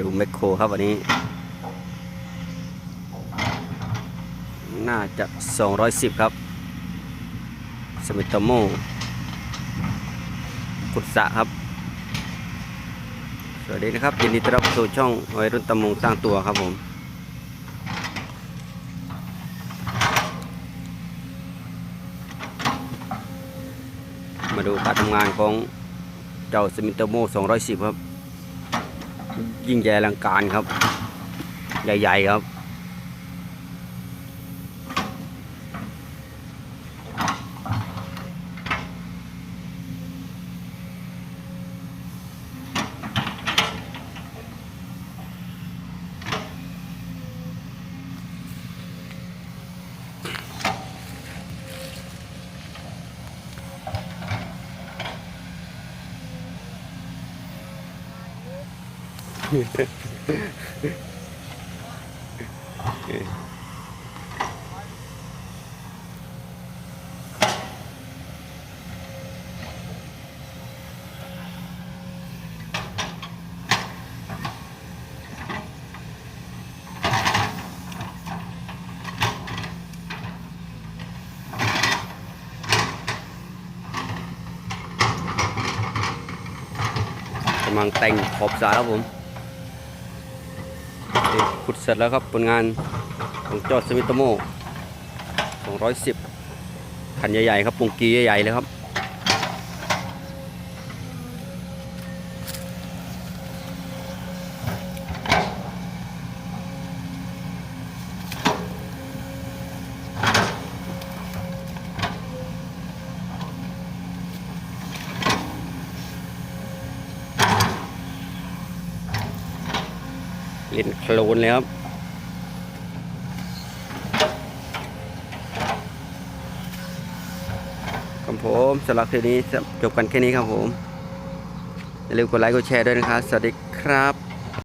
ดูแมคโครครับวันนี้ น่าจะ 210 ครับ สมิตโมกุศะครับ สวัสดีนะครับ ยินดีต้อนรับสู่ช่องวัยรุ่นตะมุงสร้างตัวครับผมมาดูการทำงานของเจ้าสมิตโม210 ครับ ยิ่งใหญ่อลังการครับ ใหญ่ ๆ ครับ กำลังแต่งขอบสระครับผมนี่ ขุดเสร็จแล้วครับผลงานของจอดสมิตโม210คันใหญ่ๆครับปุงกีใหญ่ๆเลยครับ เล่นโคลนเลยครับครับผมสำหรับคลิปนี้จบกันแค่นี้ครับผม อย่าลืมกดไลค์กดแชร์ด้วยนะครับ สวัสดีครับ